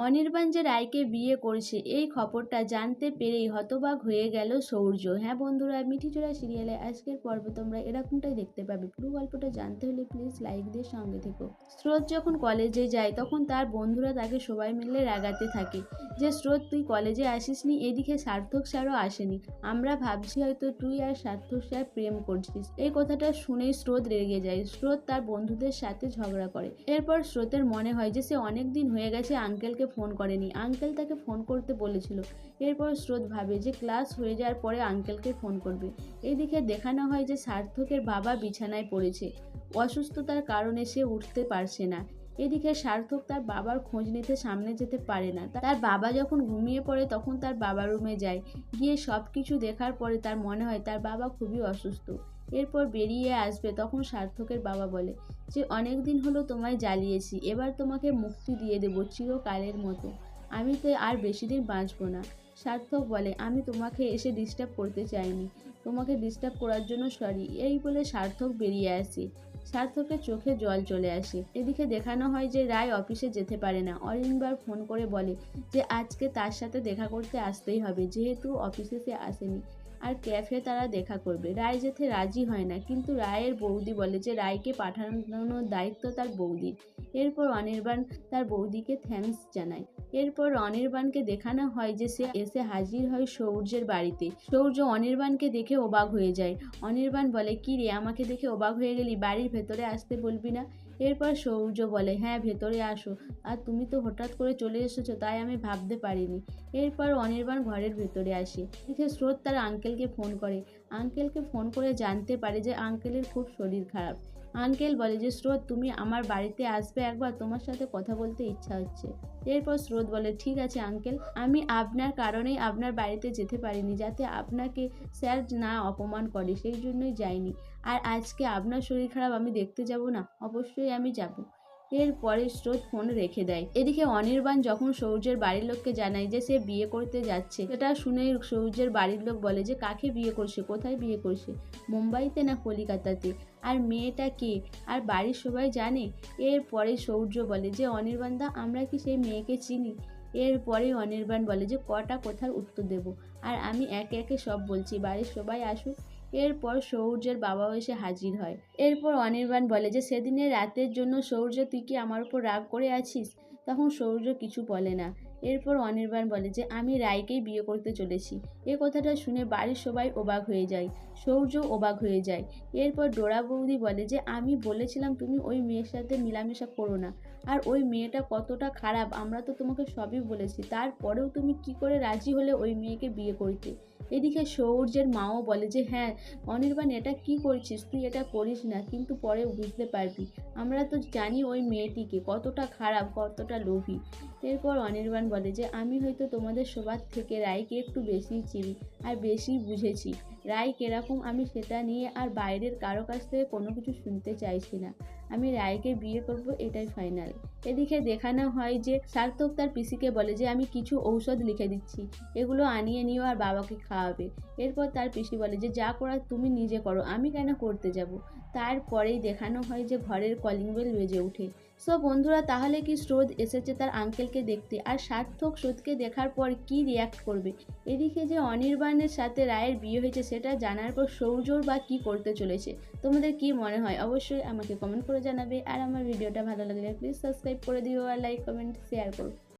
অনির্বাণ যে রায়কে বিয়ে করছে, এই খবরটা জানতে পেরেই হতবাক হয়ে গেল সৌর্য। হ্যাঁ বন্ধুরা মিঠিচোড়া সিরিয়ালে আজকের পর্ব তোমরা এরকমটাই দেখতে পাবে। পুরো গল্পটা জানতে হলে প্লিজ লাইক দিয়ে সঙ্গে থেকো। স্রোত যখন কলেজে যায়, তখন তার বন্ধুরা তাকে সবাই মিলে রাগাতে থাকে যে, স্রোত, তুই কলেজে আসিসনি? এদিকে সার্থক স্যারও আসেনি। আমরা ভাবছি হয়তো তুই আর সার্থক স্যার প্রেম করছিস। এই কথাটা শুনেই স্রোত রেগে যায়। স্রোত তার বন্ধুদের সাথে ঝগড়া করে। এরপর স্রোতের মনে হয় যে, সে অনেক দিন হয়ে গেছে আঙ্কেলকে ফোন করেনি। আঙ্কেল তাকে ফোন করতে বলেছিল। এরপর স্রোত ভাবে যে ক্লাস হয়ে যাওয়ার পরে আঙ্কেলকে ফোন করবে। এদিকে দেখানো হয় যে সার্থকের বাবা বিছানায় পড়েছে। অসুস্থতার কারণে সে উঠতে পারছে না। এদিকে সার্থক তার বাবার খোঁজ নিতে সামনে যেতে পারে না। তার বাবা যখন ঘুমিয়ে পড়ে তখন তার বাবা রুমে যায়। গিয়ে সব কিছু দেখার পরে তার মনে হয় তার বাবা খুবই অসুস্থ। এরপর বেরিয়ে আসবে, তখন সার্থকের বাবা বলে, যে অনেক দিন হলো তোমায় জ্বালিয়েছি, এবার তোমাকে মুক্তি দিয়ে দেবো চিরকালের মতো। আমি তো আর বেশি দিন বাঁচবো না। সার্থক বলে, আমি তোমাকে এসে ডিস্টার্ব করতে চাইনি। তোমাকে ডিস্টার্ব করার জন্য সরি এই বলে সার্থক বেরিয়ে আসে। সার্থকের চোখে জল চলে আসে। এদিকে দেখানো হয় যে রায় অফিসে যেতে পারে না। অরিনবার ফোন করে বলে যে, আজকে তার সাথে দেখা করতে আসতেই হবে। যেহেতু অফিসে সে আসেনি আর ক্যাফে তারা দেখা করবে। রায় যেতে রাজি হয় না, কিন্তু রায়ের বৌদি বলে যে রায়কে পাঠানোর দায়িত্ব তার বৌদির এরপর অনির্বাণ তার বৌদিকে থ্যাঙ্কস জানায়। এরপর অনির্বাণকে দেখানো হয় যে সে এসে হাজির হয় সৌর্যের বাড়িতে। সৌর্য অনির্বাণকে দেখে অবাক হয়ে যায়। অনির্বাণ বলে কি রে আমাকে দেখে অবাক হয়ে গেলি? বাড়ির ভেতরে আসতে বলবি না? এরপর সৌর্য বলে হ্যাঁ ভেতরে আসো। আর তুমি তো হঠাৎ করে চলে এসেছ, তাই আমি ভাবতে পারিনি। এরপর অনির্বাণ ঘরের ভেতরে আসে। দেখে স্রোত তার আঙ্কেলকে ফোন করে। আঙ্কেলকে ফোন করে জানতে পারে যে আঙ্কেলের খুব শরীর খারাপ। আঙ্কেল বলে যে, স্রোত, তুমি আমার বাড়িতে আসবে একবার, তোমার সাথে কথা বলতে ইচ্ছা হচ্ছে। এরপর স্রোত বলে, ঠিক আছে আঙ্কেল, আমি আপনার কারণেই আপনার বাড়িতে যেতে পারিনি, যাতে আপনাকে স্যার না অপমান করে, সেই জন্যই যাইনি। আর আজকে আপনার শরীর খারাপ, আমি দেখতে যাব না, অবশ্যই আমি যাব। এরপরে স্রোত ফোন রেখে দেয়। এদিকে অনির্বাণ যখন সৌর্যের বাড়ির লোককে জানায় যে সে বিয়ে করতে যাচ্ছে, সেটা শুনে সৌর্যের বাড়ির লোক বলে যে, কাকে বিয়ে করছে? কোথায় বিয়ে করছে? মুম্বাইতে না কলিকাতাতে? আর মেয়েটা কে? আর বাড়ির সবাই জানে? এরপরে সৌর্য বলে যে অনির্বাণদা আমরা কি সেই মেয়েকে চিনি? এরপরে অনির্বাণ বলে যে, কটা কোথার উত্তর দেব। আর আমি একে একে সব বলছি। বাড়ির সবাই আসুক। এরপর সৌর্যের বাবাও এসে হাজির হয়। এরপর অনির্বাণ বলে যে, সেদিনের রাতের জন্য সৌর্য, তুই কি আমার উপর রাগ করে আছিস? তখন সৌর্য কিছু বলে না। এরপর অনির্বাণ বলে যে, আমি রায়কেই বিয়ে করতে চলেছি। এ কথাটা শুনে বাড়ির সবাই অবাক হয়ে যায়। সৌর্য অবাক হয়ে যায়। এরপর ডোরা বৌদি বলে যে, আমি বলেছিলাম তুমি ওই মেয়ের সাথে মেলামেশা করো না। আর ওই মেয়েটা কতটা খারাপ, আমরা তো তোমাকে সবই বলেছি। তারপরেও তুমি কি করে রাজি হলে ওই মেয়েকে বিয়ে করতে? এদিকে সৌর্যের মাও বলে যে হ্যাঁ অনির্বাণ, এটা কি করছিস? তুই এটা করিস না, কিন্তু পরে বুঝতে পারবি। আমরা তো জানি ওই মেয়েটিকে কতটা খারাপ, কতটা লোভী। এরপর অনির্বাণ বলে যে, আমি হয়তো তোমাদের সবার থেকে রায়কে একটু বেশি চিনি আর বেশি বুঝেছি। রায় কেরকম আমি সেটা নিয়ে আর বাইরের কারও কাছ থেকে কোনো কিছু শুনতে চাইছি না। আমি রায়কে বিয়ে করব, এটাই ফাইনাল এদিকে দেখানো হয় যে সার্থক তার পিসিকে বলে যে, আমি কিছু ঔষধ লিখে দিচ্ছি। এগুলো আনিয়ে নিও আর বাবাকে খাওয়াবে। এরপর তার পিসি বলে যে, যা করার তুমি নিজে করো, আমি কেন করতে যাব? তারপরেই দেখানো হয় যে, ঘরের কলিং বেল বেজে ওঠে। সো বন্ধুরা, তাহলে কি স্রোত এসেছে তার আঙ্কেলকে দেখতে? আর সার্থক স্রোতকে দেখার পর কি রিয়াক্ট করবে? এদিকে যে অনির্বাণের সাথে রায়ের বিয়ে হয়েছে, সেটা জানার পর সৌর্যর বা কি করতে চলেছে? তোমাদের কি মনে হয়? অবশ্যই আমাকে কমেন্ট করে জানাবে। আর আমার ভিডিওটা ভালো লাগলে প্লিজ সাবস্ক্রাইব করে দিও আর লাইক কমেন্ট শেয়ার করো।